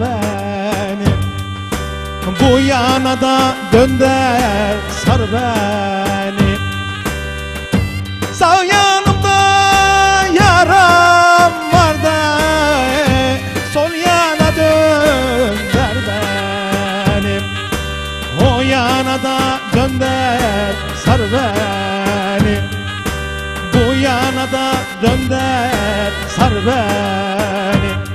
beni. Bu yana da dönder sar beni. Sağ yanımda yaram var da Sol yana dönder benim O yana da dönder sar beni. Bu yana da dönder sar beni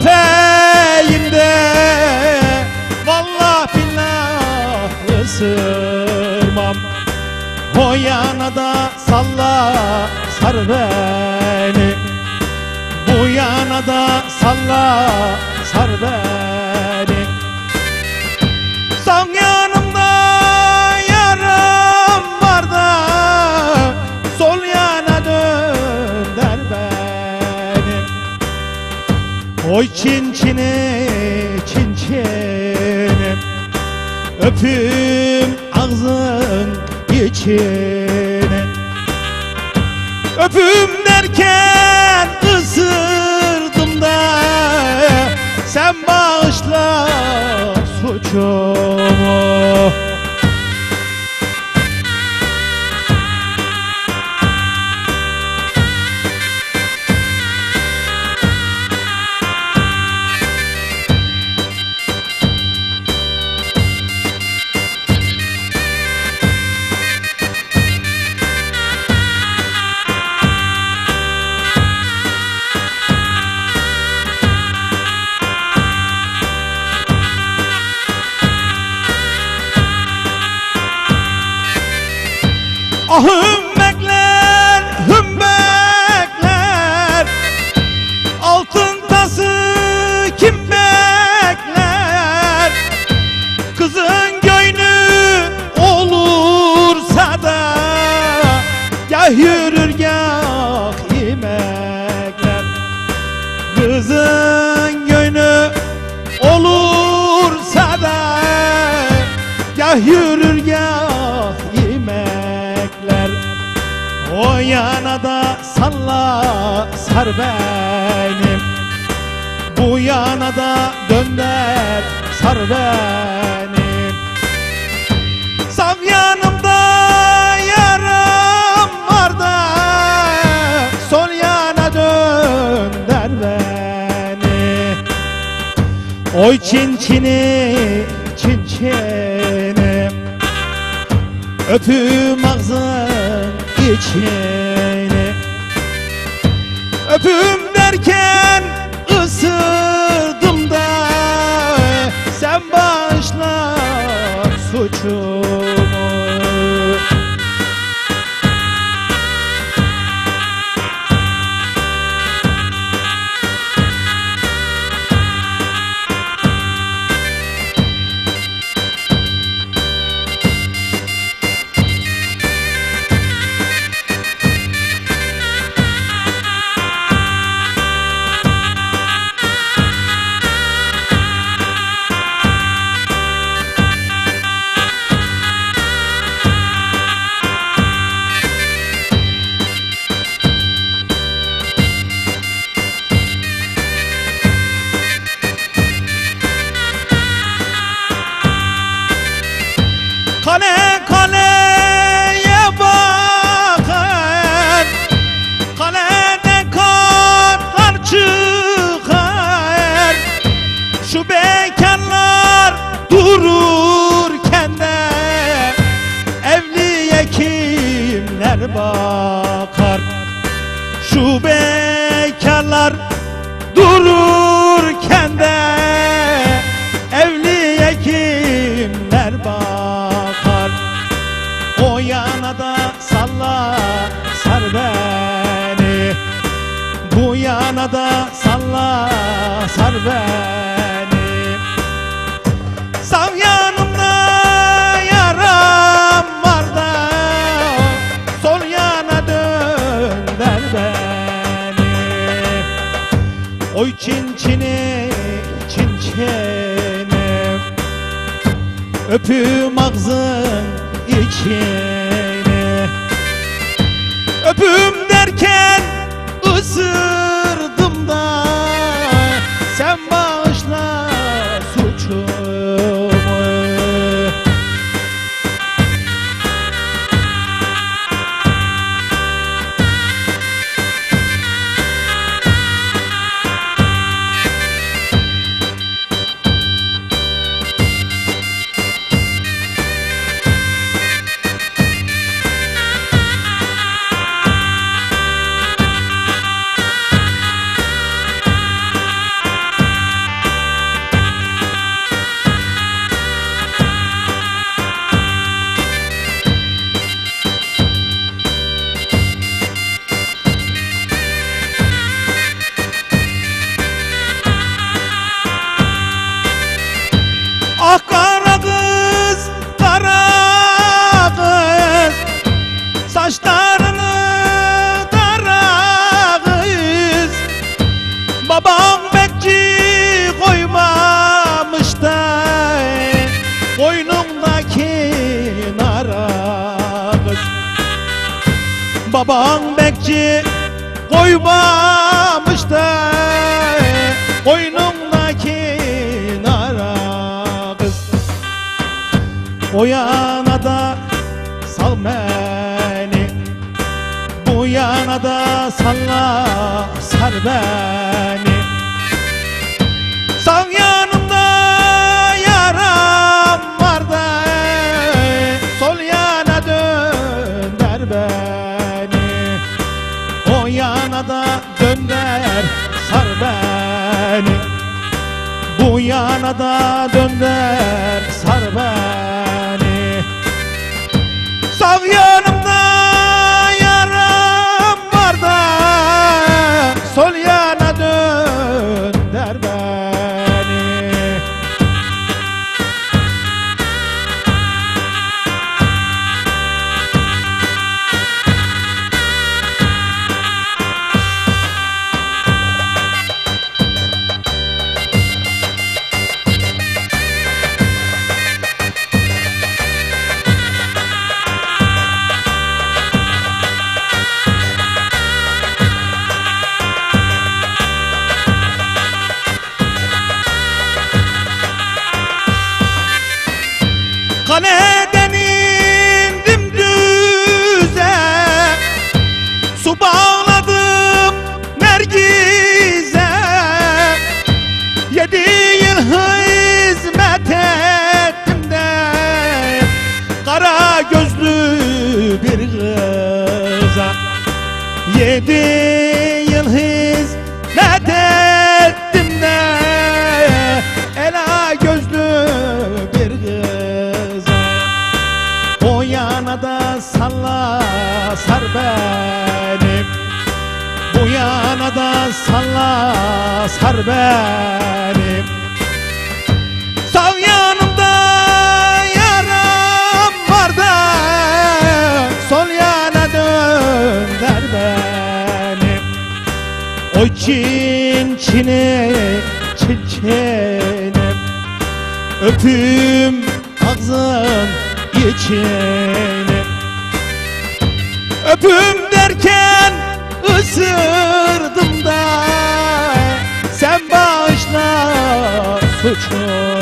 öpeyim de Vallahi billah ısırmam. O yana da salla sar beni. Bu yana da salla Oy çin çini çin çinim Öpüm ağzın içini Öpüm derken ısırdım da. Sen bağışla suçumu Allahümme ekle benim Bu yana da dönder sar benim Sağ yanımda yaram var da Sol yana dönder beni. Oy çin çini çin çini. Öpüm ağzın içini kimler bakar Şu bekarlar dururken de Evliye kimler bakar? O yana da salla sar beni. Bu yana da salla sar beni Oy çin çini çin çini Öpüm ağzın içini Öpüm salla sar beni. Sağ yanımda yaram var da Sol yana dönder beni. O yana da dönder sar beni. Bu yana da dönder Yedi yıl hizmet ettim de Ela gözlü bir kıza O yana da salla sar beni. Bu yana da salla sar beni çin çini çin çini Öpüm ağzın içini Öpüm derken ısırdım da. Sen bağışla suçumu